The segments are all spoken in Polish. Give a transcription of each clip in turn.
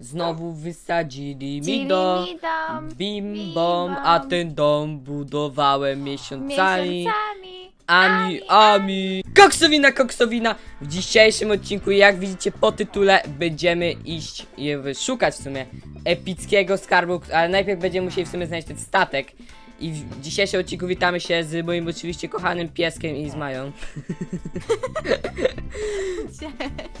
Znowu wysadzili mi dom. mi dom. Bim bim bom, bom. a ten dom budowałem miesiącami. Miesiącami. Ami, ami. Koksowina, koksowina. W dzisiejszym odcinku, jak widzicie po tytule, będziemy iść i szukać w sumie epickiego skarbu, ale najpierw będziemy musieli w sumie znaleźć ten statek. I w dzisiejszym odcinku witamy się z moim oczywiście kochanym pieskiem i z Mają.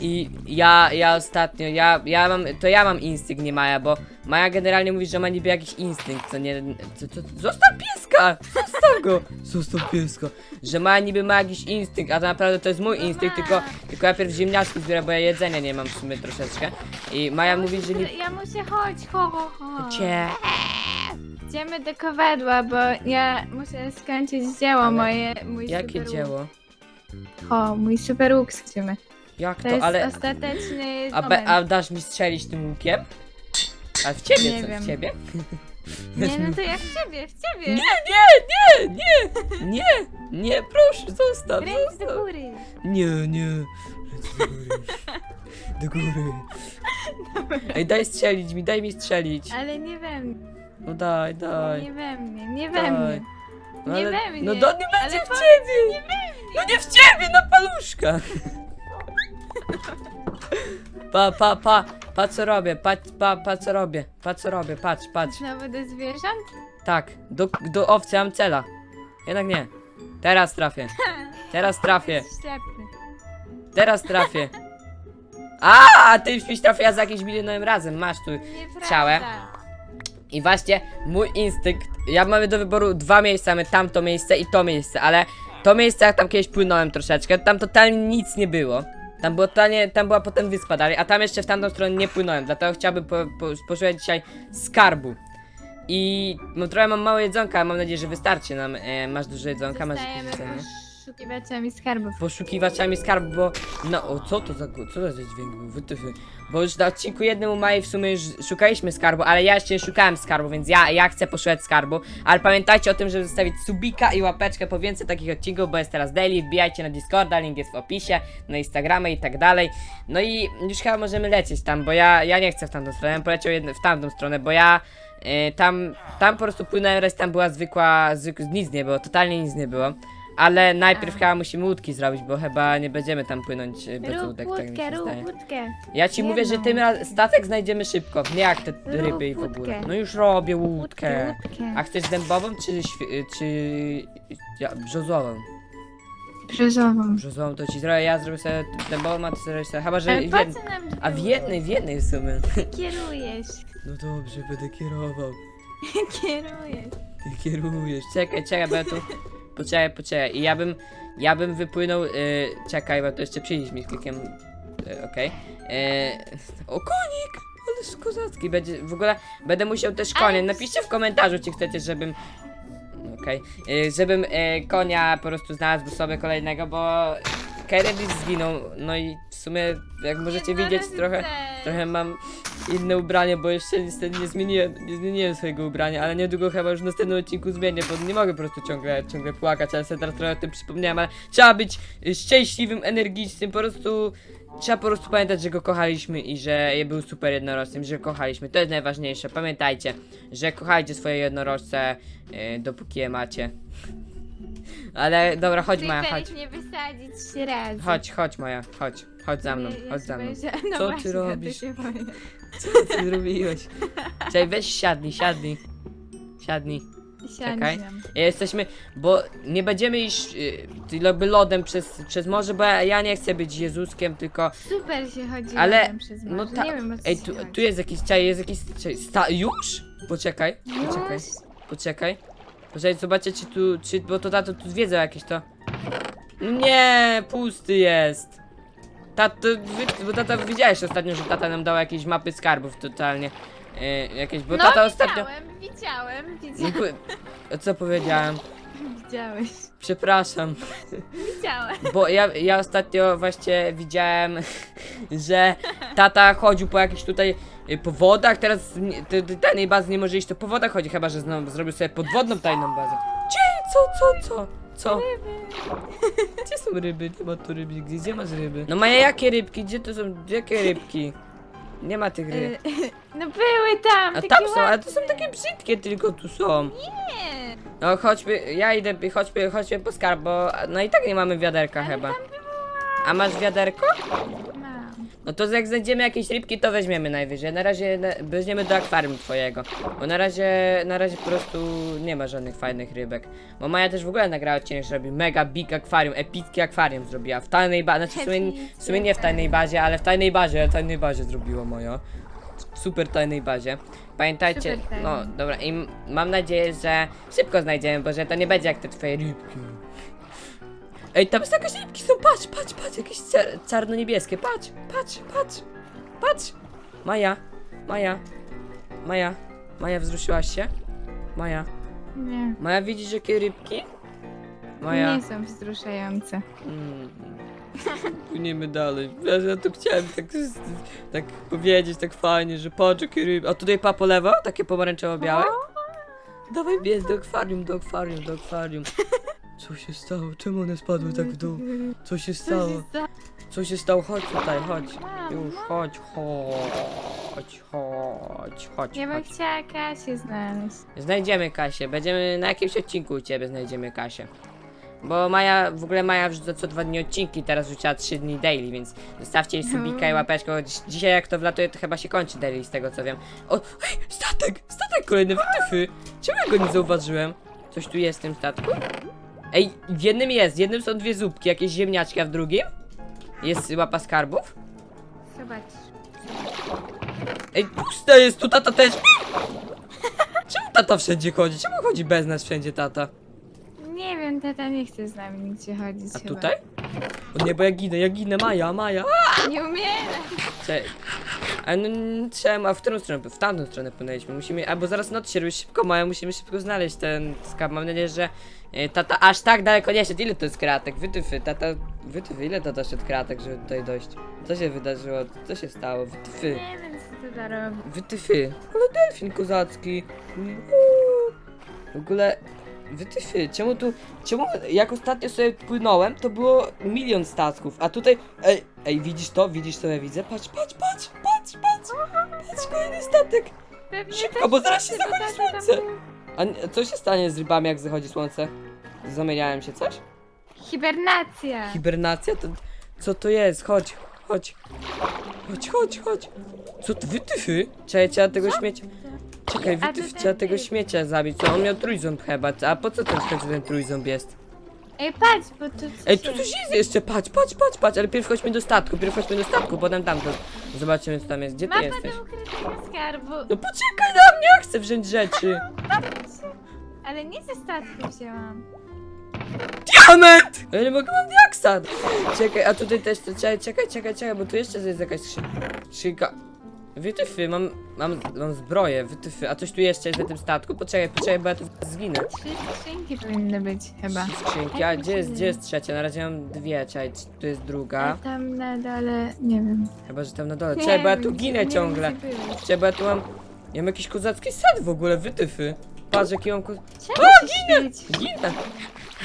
I ja, ja ostatnio, ja, ja mam, to ja mam instynkt, nie Maja, bo Maja generalnie mówi, że ma niby jakiś instynkt, co nie, co, co, zostaw pieska, zostaw go, zostaw pieska, że Maja niby ma jakiś instynkt, a to naprawdę to jest mój instynkt, tylko, tylko ja pierw ziemniaczki zbieram, bo ja jedzenia nie mam w sumie troszeczkę. I Maja mówi, że nie... Ja muszę chodź, ho, ho, ho. Cię, Idziemy do kowadła, bo ja muszę skończyć dzieło Ale moje. Mój jakie super dzieło? O, mój super łuk chcemy. Jak To to, jest ale, ostateczny a, be, moment. a dasz mi strzelić tym łukiem? A w ciebie Nie co, wiem. w ciebie? Nie, no to ja w ciebie, w ciebie. Nie, nie, nie, nie, nie, nie, proszę, zostaw, Ręce zostaw. do góry. Nie, nie, do góry, do góry. Ej, daj strzelić mi, daj mi strzelić. Ale nie mnie, No daj, daj. nie we mnie, nie we daj. mnie. No, nie we mnie. No to nie Ale będzie w powiedz, ciebie. No nie w ciebie, na paluszka. Pa, pa, pa, pa co robię, pa, pa, pa co robię, pa co robię, patrz, patrz. Znowu do zwierząt? Tak, do, do owcy mam cela. Jednak nie. Teraz trafię. Teraz trafię. Jest ślepy. Teraz trafię. A, ty śpisz trafia za jakimś milionowym razem. Masz tu. Nieprawda. Ciałem. I właśnie mój instynkt. Ja mamy do wyboru dwa miejsca. Mamy tamto miejsce i to miejsce, ale to miejsce jak tam kiedyś płynąłem troszeczkę. Tam totalnie nic nie było. Tam, było totalnie, tam była potem wyspa dalej, a tam jeszcze w tamtą stronę nie płynąłem, dlatego chciałbym po, po, spożywać dzisiaj skarbu. I no, trochę mam mało jedzonka, mam nadzieję, że wystarczy nam. E, masz dużo jedzonka, masz jakieś jedzenie? Poszukiwaczami skarbów. poszukiwaczami skarbu, bo no o co to za co to za dźwięk był? Bo już na odcinku jednym u w sumie już szukaliśmy skarbu, ale ja jeszcze nie szukałem skarbu, więc ja, ja chcę poszukać skarbu. Ale pamiętajcie o tym, żeby zostawić subika i łapeczkę po więcej takich odcinków, bo jest teraz daily. Wbijajcie na Discorda, link jest w opisie, na Instagramy i tak dalej. No i już chyba możemy lecieć tam, bo ja, ja nie chcę w tamtą stronę, ja bym poleciał jedno, w tamtą stronę, bo ja y, tam, tam po prostu płynąłem, raz tam była zwykła, zwykła, nic nie było, totalnie nic nie było. Ale najpierw A. chyba musimy łódki zrobić, bo chyba nie będziemy tam płynąć y, bez Rób łódek, tak mi łódkę, się rób łódkę. Ja ci mówię, że jedną. tym raz statek znajdziemy szybko, nie jak te Rób ryby i w ogóle. łódkę. No już robię Łódkę, łódkę. łódkę. A chcesz dębową czy, świ- y, czy ja, brzozową? Brzozową. Brzozową to ci zrobię, ja zrobię sobie dębową, a ty zrobisz sobie, chyba że Ale w po jed... co nam A w jednej, w jednej w sumie. Kierujesz. No dobrze, będę kierował. Kierujesz. Ty kierujesz. Czekaj, czekaj, bo ja tu. Poczekaj, poczekaj. I ja bym. Ja bym wypłynął. Y, czekaj, bo to jeszcze przyjdziesz mi z klikiem. Y, Okej. Y, o konik! Ale kozacki będzie. W ogóle będę musiał też konie. Napiszcie w komentarzu, czy chcecie, żebym. Okej. Y, żebym y, konia po prostu znalazł sobie kolejnego, bo Kennedy zginął. No i w sumie, jak możecie widzieć, trochę. Trochę mam inne ubranie, bo jeszcze niestety nie zmieniłem, nie zmieniłem swojego ubrania, ale niedługo chyba już w następnym odcinku zmienię, bo nie mogę po prostu ciągle, ciągle płakać, ale sobie teraz trochę o tym przypomniałem, ale trzeba być szczęśliwym, energicznym, po prostu trzeba po prostu pamiętać, że go kochaliśmy i że był super jednorożcem, że kochaliśmy, to jest najważniejsze, pamiętajcie, że kochajcie swoje jednorożce, y, dopóki je macie. Ale dobra, chodź Maja, chodź. nie wysadzić razy. Chodź, chodź Maja, chodź, chodź za mną, chodź za mną. no Co ty robisz? Co ty zrobiłeś? Czekaj, weź siadnij, siadnij. Siadnij. Czekaj. Jesteśmy, bo nie będziemy iść y, jakby lodem przez, przez morze, bo ja, ja nie chcę być Jezuskiem, tylko... Super się chodzi Ale- razem przez no morze. ta- Nie wiem o co Ej, tu, tu jest jakiś, czekaj, jest jakiś... Czekaj, sta, już? Poczekaj, poczekaj, poczekaj. Poczekaj, zobaczę czy tu, czy, bo to tato tu wiedzą jakieś to... Nie, pusty jest. Tato, bo tata widziałeś ostatnio, że tata nam dał jakieś mapy skarbów totalnie. Y, jakieś, bo no, tata ostatnio... widziałem, widziałem, Nie widziałem, po- Co powiedziałem? widziałeś, Przepraszam, widziałem. bo ja, ja ostatnio właśnie widziałem, że tata chodził po jakichś tutaj po wodach, teraz tajnej bazy nie może iść, to po wodach chodzi, chyba że znowu zrobił sobie podwodną tajną bazę. Gdzie? Co, co, co? Co? Gdzie są ryby? Nie ma tu ryby, gdzie, gdzie masz ryby? No Maja, jakie rybki? Gdzie to są, jakie rybki? Nie ma tych ryb. Y, No były tam! A tam są, ale to są takie brzydkie tylko tu są. Nie! No chodźmy, ja idę, chodźmy, chodźmy po skarb, bo no i tak nie mamy wiaderka chyba. A masz wiaderko? No to jak znajdziemy jakieś rybki, to weźmiemy najwyżej. Na razie na, weźmiemy do akwarium twojego. Bo na razie, na razie po prostu nie ma żadnych fajnych rybek. Bo Maja też w ogóle nagrała odcinek, że robi mega big akwarium, epickie akwarium zrobiła. W tajnej bazie, znaczy w sumie, w sumie nie w tajnej bazie, ale w tajnej bazie, w tajnej bazie zrobiła Maja. W super tajnej bazie. Pamiętajcie, Super no dobra, i m- mam nadzieję, że szybko znajdziemy, bo że to nie będzie jak te twoje rybki. Ej, tam jest jakieś rybki są, patrz, patrz, patrz, jakieś car- czarno-niebieskie, patrz, patrz, patrz, patrz. Maja, Maja, Maja, Maja, wzruszyłaś się? Maja, Nie. Maja, widzisz jakie rybki? Maja, Nie są wzruszające. mm, płyniemy dalej. Ja, ja tu chciałem tak, tak powiedzieć, tak fajnie, że patrz jakie ryby. A tutaj pa po lewo, takie pomarańczowo-białe? Dawaj biec do akwarium, do akwarium, do akwarium. Co się stało? Czemu one spadły tak w dół? Co się stało? Co się stało? Chodź tutaj, chodź. Już, chodź, chodź, chodź, chodź, Ja bym chodź. chciała Kasię znaleźć. Znajdziemy Kasię, będziemy na jakimś odcinku u ciebie znajdziemy Kasię. Bo Maja, w ogóle Maja wrzuca co dwa dni odcinki, teraz wrzuciła trzy dni daily, więc zostawcie jej subika i łapeczkę, bo dziś, dzisiaj jak to wlatuje, to chyba się kończy daily z tego co wiem. O, hej, statek, statek kolejny, wytyfy! Czemu ja go nie zauważyłem? Coś tu jest w tym statku? Ej, w jednym jest, w jednym są dwie zupki, jakieś ziemniaczki, a w drugim? Jest łapa skarbów? Zobacz. Ej, puste jest tu, tata też! Czemu tata wszędzie chodzi? Czemu chodzi bez nas wszędzie tata? Nie wiem, tata nie chce z nami nigdzie chodzić A chyba. tutaj? O nie, bo ja ginę, ja ginę, Maja, Maja! Nie umieram. Cześć. A no, trzeba, a w którą stronę? W tamtą stronę płynęliśmy. Musimy, albo zaraz noc się robi szybko, Maja, musimy szybko znaleźć ten skarb. Mam nadzieję, że e, tata aż tak daleko nie szedł. Ile to jest kratek? Wytyfy, tata, wytyfy, ile tata szedł kratek, żeby tutaj dojść? Co się wydarzyło? Co się stało? Wytyfy. Nie wiem, co tata robi. Wytyfy. Ale delfin kozacki. Uuu. W ogóle. Wytyfy. Czemu tu. Czemu jak ostatnio sobie płynąłem, to było milion statków, a tutaj. Ej, ej, widzisz to? Widzisz co ja widzę? Patrz, patrz, patrz. Kolejny statek. Pewnie Szybko, też bo zaraz się zachodzi tam słońce. A co się stanie z rybami, jak zachodzi słońce? Zamieniałem się coś? Hibernacja. Hibernacja? To. Co to jest? Chodź, chodź. Chodź, chodź, chodź. Co ty, wytyfy? Czekaj, trzeba tego śmiecia. Czekaj, A to wytyf, ten trzeba tego typ. śmiecia zabić. Co, on miał trójząb chyba. A po co ten, w końcu ten trójząb jest? Ej, patrz, bo tu coś Ej, tu coś jest jeszcze, patrz, patrz, patrz, patrz, ale pierw chodźmy do statku, pierw chodźmy do statku, potem tamto. Zobaczymy co tam jest. Gdzie ty Mapa jesteś? do ukrytego skarbu. No poczekaj na mnie, ja chcę wziąć rzeczy. Ale nie ze statku wzięłam. Diament! Ja nie mogę, mam diaksa. Czekaj, a tutaj też, to czekaj, czekaj, czekaj, czekaj, bo tu jeszcze jest jakaś skrzy- skrzynka. Wytyfy, mam, mam, mam zbroję, wytyfy, a coś tu jeszcze jest na tym statku? Poczekaj, poczekaj, bo ja tu zginę. Trzy skrzynki powinny być chyba. Trzy skrzynki, a gdzie jest, gdzie jest trzecia? Na razie mam dwie, czekaj, tu jest druga. tam na dole, nie wiem. Chyba, że tam na dole. Czekaj, bo ja tu ginę ciągle. Czekaj, bo ja tu mam, ja mam jakiś kozacki set w ogóle, wytyfy. Patrz, jaki mam ko... Się świeci? Ginę!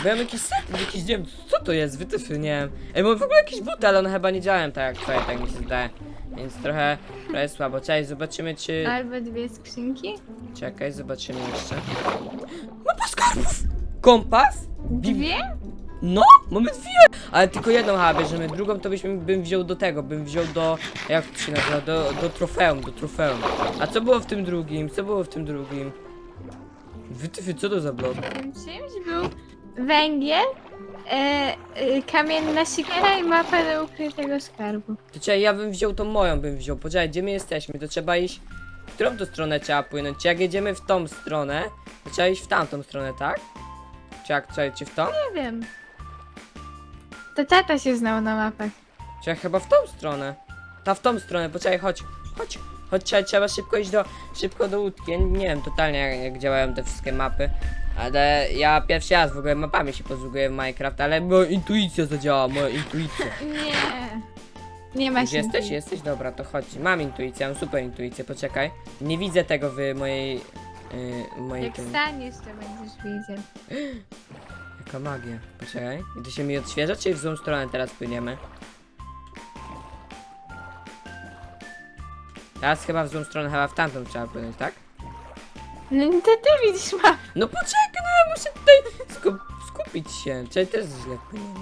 Bo ja mam jakiś set, jakiś, nie wiem, co to jest, wytyfy, nie wiem. Ej, mam w ogóle jakieś buty, ale one chyba nie działają tak jak twoje, tak mi się zdaje. Więc trochę, trochę słabo. Czekaj, zobaczymy czy... Albo dwie skrzynki? Czekaj, zobaczymy jeszcze. Mapa skarbów! Kompas? Dwie? No, mamy dwie! Ale tylko jedną chyba bierzemy, drugą to byśmy, bym wziął do tego, bym wziął do, jak to się nazywa, do, do trofeum, do trofeum. A co było w tym drugim? Co było w tym drugim? Wytyfy, co to za blok? Tym czymś był węgiel, e, e, kamienna siekiera i mapa do ukrytego skarbu. To czekaj, ja bym wziął tą moją, bym wziął. Poczekaj, gdzie my jesteśmy? To trzeba iść... W którą to stronę trzeba płynąć? Czy jak jedziemy w tą stronę, to trzeba iść w tamtą stronę, tak? Czy jak, czekaj, czy w tą? Nie wiem. To tata się znał na mapach. Czy jak chyba w tą stronę? Ta w tą stronę, poczekaj, chodź, chodź. Chodź, trzeba, trzeba szybko iść do, szybko do łódki. Ja nie wiem totalnie jak, jak działają te wszystkie mapy. Ale ja pierwszy raz w ogóle mapami się posługuję w Minecraft, ale moja intuicja zadziała, moja intuicja. Nie. Nie ma Gdzie się. jesteś? Jesteś? Dobra, to chodź. Mam intuicję, mam super intuicję, poczekaj. Nie widzę tego w mojej... Yy, mojej Jak tym... staniesz, to będziesz widział. Jaka magia. Poczekaj. I to się mi odświeża, czy w złą stronę teraz płyniemy? Teraz chyba w złą stronę, chyba w tamtą trzeba płynąć, tak? No to ty widzisz mapę. No poczekaj, no ja muszę tutaj skup skupić się. Czyli też źle płyniemy.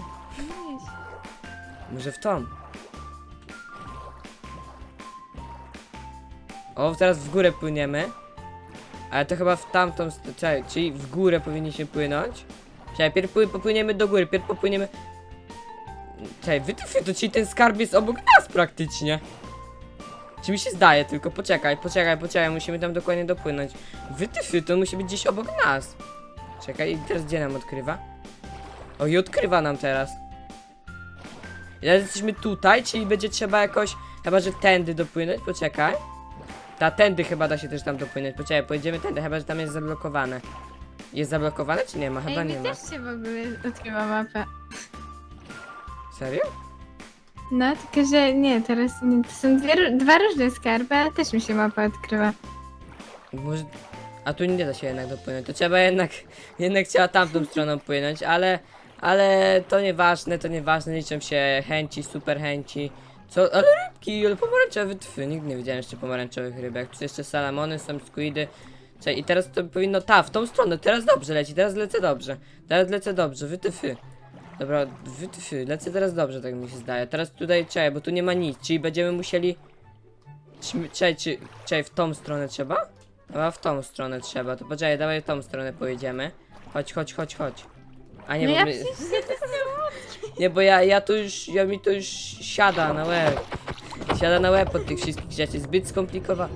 Może w tą. O, teraz w górę płyniemy. Ale to chyba w tamtą st- Czekaj, czyli w górę powinniśmy płynąć. Czekaj, pierw pły- popłyniemy do góry, pierw popłyniemy... Czekaj, wytyfy, to czyli ten skarb jest obok nas praktycznie. Czy mi się zdaje, tylko poczekaj, poczekaj, poczekaj, musimy tam dokładnie dopłynąć. Wytyfy, to musi być gdzieś obok nas. Czekaj, i teraz gdzie nam odkrywa? O, i odkrywa nam teraz. I teraz jesteśmy tutaj, czyli będzie trzeba jakoś, chyba że tędy dopłynąć, poczekaj. Ta tędy chyba da się też tam dopłynąć, poczekaj, pojedziemy tędy, chyba że tam jest zablokowane. Jest zablokowane czy nie ma? Chyba Ej, nie ma. też się w ogóle odkrywa mapa. Serio? No, tylko że nie, teraz nie, to są dwie, dwa różne skarby, ale też mi się mapa odkrywa. Może... A tu nie da się jednak dopłynąć, to trzeba jednak, jednak trzeba tamtą stroną płynąć, ale, ale to nieważne, to nieważne, liczą się chęci, super chęci. Co, ale rybki, ale pomarańczowe wytwy, nigdy nie widziałem jeszcze pomarańczowych rybek, tu jeszcze salamony, są squidy. Czekaj, i teraz to powinno, ta, w tą stronę, teraz dobrze leci, teraz lecę dobrze, teraz lecę dobrze, wytyfy. Dobra, wytyfy, lecę teraz dobrze, tak mi się zdaje. Teraz tutaj, czekaj, bo tu nie ma nic, czyli będziemy musieli... Czekaj, czy, czekaj, w tą stronę trzeba? Chyba w tą stronę trzeba, to poczekaj, dawaj w tą stronę pojedziemy. Chodź, chodź, chodź, chodź. A nie, No bo ja my... to Nie, bo ja, ja tu już, ja mi to już siada na łeb. Siada na łeb od tych wszystkich rzeczy, zbyt skomplikowane.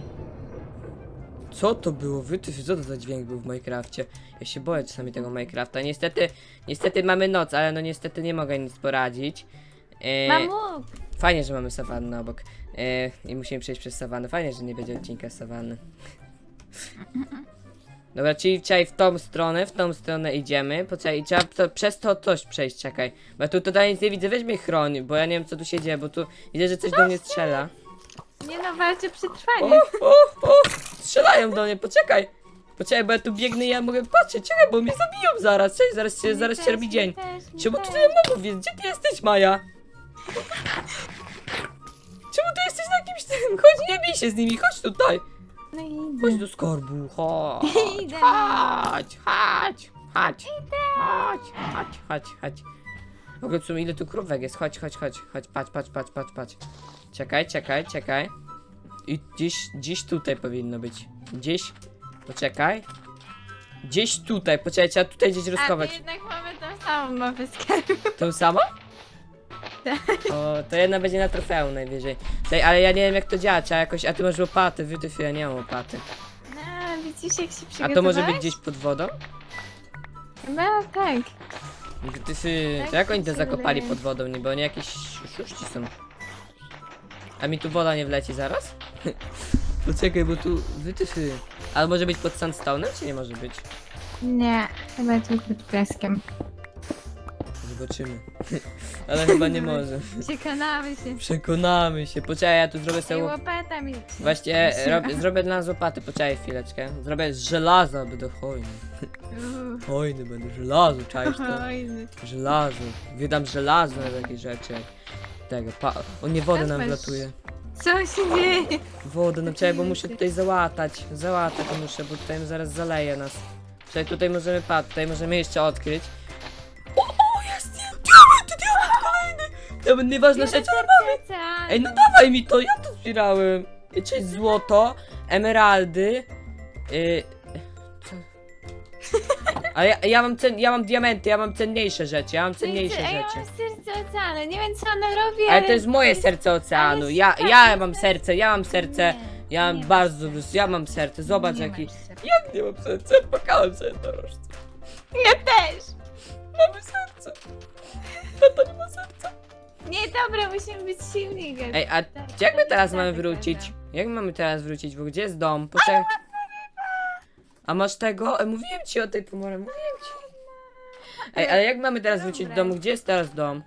Co to było? Wytyf, co to za dźwięk był w Minecrafcie? Ja się boję czasami tego Minecrafta. Niestety, niestety mamy noc, ale no niestety nie mogę nic poradzić. E, Mam łuk. Fajnie, że mamy sawannę obok. E, I musimy przejść przez sawannę. Fajnie, że nie będzie odcinka z sawanny. Dobra, czyli dzisiaj w tą stronę, w tą stronę idziemy. Poczekaj, i trzeba to, przez to coś przejść, czekaj. Bo ja tu tutaj nic nie widzę, weź mnie chroń, bo ja nie wiem co tu się dzieje, bo tu widzę, że coś do mnie strzela. Nie no, walczę O, przetrwanie. o, o! Strzelają do mnie, poczekaj! Poczekaj, bo ja tu biegnę i ja mogę patrzeć, czekaj, bo mnie zabiją zaraz, cześć, zaraz się, zaraz się robi dzień. Czemu tutaj mobów jest? Gdzie ty jesteś, Maja? Czemu ty jesteś na jakimś tym? Chodź, nie bij się z nimi, chodź tutaj. No Chodź idę. do skorbu, chodź. Idę. Chodź, chodź, chodź. Chodź, chodź, chodź, chodź. W ogóle w sumie ile tu krówek jest? Chodź, chodź, chodź, chodź, patrz, patrz, patrz, patrz, patrz. Czekaj, czekaj, czekaj. I gdzieś, gdzieś tutaj powinno być. Gdzieś, poczekaj. Gdzieś tutaj, poczekaj, trzeba tutaj gdzieś A rozkować. to jednak mamy tą samą mapę skarbu. Tą samą? Tak. O, to jedna będzie na trofeum najwyżej. Czekaj, ale ja nie wiem jak to działa, trzeba jakoś, a ty masz łopaty, wytyfy, ja nie mam łopaty. A, widzisz jak się A przygotowałeś? to może być gdzieś pod wodą? Chyba tak. Wytyfy, Tak to jak oni to zakopali pod wodą niby, oni jakieś oszuści są. A mi tu woda nie wleci zaraz? Poczekaj, bo tu wytyfy. Ale może być pod sandstone'em, czy nie może być? Nie, chyba tylko pod piaskiem. Zobaczymy. Ale chyba nie może. Przekonamy się. Przekonamy się. Poczekaj, ja tu zrobię I sobie... łop- łopatami. Właśnie, rob, zrobię dla nas łopaty, poczekaj chwileczkę. Zrobię z żelaza, będę hojny. Uuu, Hojny będę, żelazo, czaisz to? fajny. Żelazo. Wydam żelazo na takie rzeczy. Tego, pa... O nie, wodę nam wlatuje. Co się dzieje? Wodę, no czekaj, bo muszę tutaj załatać. Załatać muszę, bo tutaj zaraz zaleje nas. Czekaj, tutaj możemy, patrz, tutaj możemy jeszcze odkryć. O, o, jest! Diament, diament kolejny! Diament, nieważna rzecz, ale mamy! Ej, no dawaj mi to, ja to zbierałem. Cześć, złoto, emeraldy. Yy? Ale ja, ja, mam cen, ja mam diamenty, ja mam cenniejsze rzeczy, ja mam cenniejsze Ej, ja rzeczy. mam serce oceanu, nie wiem co ono robi, Ale to jest moje serce oceanu. ale Ja, ja mam tak- serce, ja mam serce. Nie, Ja mam bardzo, wys- ja mam serce, zobacz Nie jaki. masz serca. Jak nie mam serca? Płakałem sobie na rożce. Ja też! Mamy serce. Tata nie ma serca. Nie, dobra, musimy być silni. Ej, a Tak, jak my to teraz tak mamy wygląda. wrócić? Jak mamy teraz wrócić? Bo gdzie jest dom? Poczekaj. A masz tego? E, mówiłem ci o tej pomorze, mówiłem ci. Ej, ale jak mamy teraz wrócić do Dobra. domu? Gdzie jest teraz dom?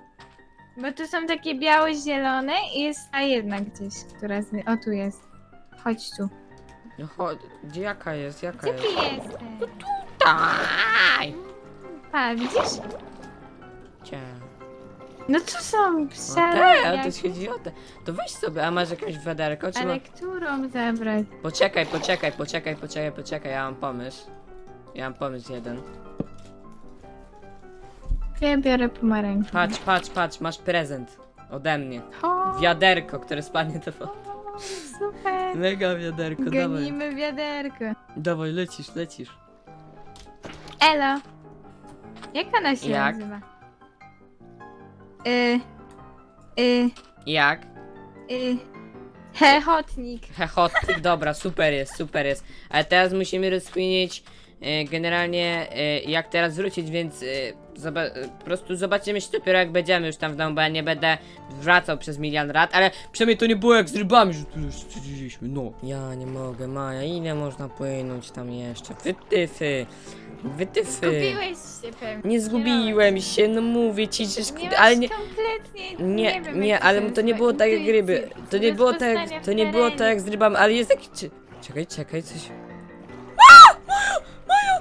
Bo tu są takie biało-zielone i jest ta jedna gdzieś, która z... O, tu jest. Chodź tu. No chodź, gdzie jaka jest? Jaka Gdzie ty jest? jesteś? Tutaj! Pa, widzisz? Cia. No tu są No pszele. te, ale to chodzi o te. To weź sobie, a masz jakieś wiaderko, czy ma... Ale którą zabrać? Poczekaj, poczekaj, poczekaj, poczekaj, poczekaj, ja mam pomysł. Ja mam pomysł jeden. Ja biorę pomarańczę. Patrz, patrz, patrz, masz prezent. Ode mnie. O, Wiaderko, które spadnie do wody. super. Mega wiaderko, dawaj. Gonimy wiaderko. Dawaj, lecisz, lecisz. Elo. Jak ona się Jak? nazywa? Y, y, Jak? y, hechotnik. Hechotnik, dobra, super jest, super jest. Ale teraz musimy rozkminić e, generalnie e, jak teraz wrócić, więc e, zoba- po prostu zobaczymy się dopiero jak będziemy już tam w domu, bo ja nie będę wracał przez milion lat, ale przynajmniej to nie było jak z rybami, że tu już siedzieliśmy, no. Ja nie mogę, Maja, ile można płynąć tam jeszcze? Wytyfy, wytyfy. Zgubiłeś się pewnie. Nie zgubiłem się, no mówię ci, że... Nie ale nie, kompletnie... nie, wiem, nie, jak ale się to nie nazywa, było tak jak ryby. To nie było tak, jak- to nie było tak jak z rybami, ale jest taki... czy- Czekaj, czekaj, coś...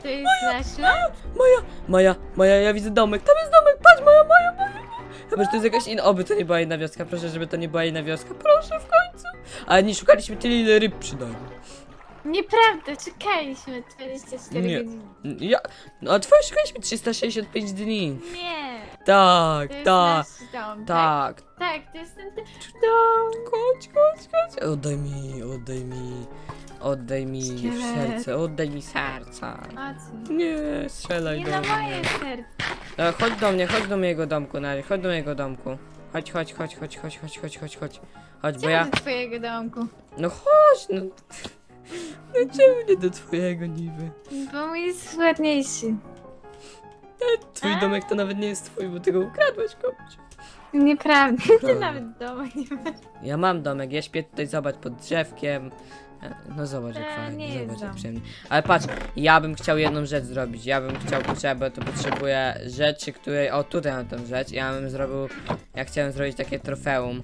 To jest lot? Maja, Maja, Maja, ja widzę domek, tam jest domek, patrz, Maja, Maja, Maja. Chyba, że to jest jakaś inna, oby to nie była inna wioska, proszę, żeby to nie była inna wioska, proszę, w końcu. Ale nie szukaliśmy tyle, ile ryb przynajmniej. Nieprawda, czekaliśmy 24 Nie. godziny. Ja, no a twoje szukaliśmy 365 dni. Nie, Tak, to jest tak, nasz dom, tak? tak. Tak, to jest ten ten dom. Chodź, chodź, chodź. Oddaj mi, oddaj mi, oddaj mi Szkielet. serce, oddaj mi serca. A co? Nie, strzelaj Nie do na mnie. moje serce. E, chodź do mnie, chodź do mojego domku, na chodź do mojego domku. Chodź, chodź, chodź, chodź, chodź, chodź, chodź, chodź, chodź. Chodź, bo Czemu ja... do twojego domku? No chodź, no. No czemu nie do twojego niby? Bo mój jest ładniejszy. Twój A. domek to nawet nie jest twój, bo ty go ukradłeś komuś. Nieprawda, ty Prawda. nawet domek nie masz. Ja mam domek, ja śpię tutaj, zobacz, pod drzewkiem. E, No zobacz jak fajnie, nie jest zobacz jak dom. przyjemnie. Ale patrz, ja bym chciał jedną rzecz zrobić. Ja bym chciał, bo to potrzebuję rzeczy, której... O, tutaj mam tą rzecz. Ja bym zrobił... Ja chciałem zrobić takie trofeum.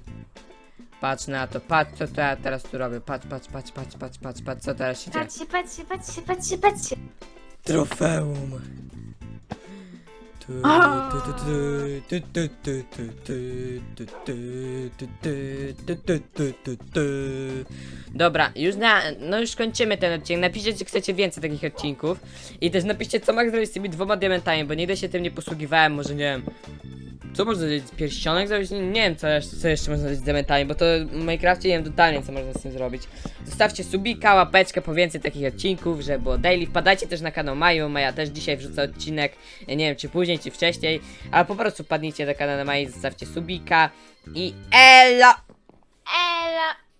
Patrz na to, patrz co to ja teraz tu robię. Patrz, patrz, patrz, patrz, patrz, patrz, patrz, co teraz się dzieje. Patrzcie, patrzcie, patrzcie, patrzcie, patrzcie. Trofeum. Dobra, już na, no już kończymy ten odcinek. Napiszcie, czy chcecie więcej takich odcinków. I też napiszcie, co mogę zrobić z tymi dwoma diamentami, bo nigdy się tym nie posługiwałem. Może nie wiem. Co można zrobić? Pierścionek zrobić? Nie, wiem, co jeszcze, co jeszcze można zrobić z diamentami, bo to w Minecrafcie nie wiem totalnie, co można z tym zrobić. Zostawcie subika, łapeczkę po więcej takich odcinków, żeby było daily. Wpadajcie też na kanał Maju. Maja też dzisiaj wrzuca odcinek. Nie wiem, czy później, czy wcześniej. Ale po prostu wpadnijcie do kanału Maji, zostawcie subika. I elo! Elo!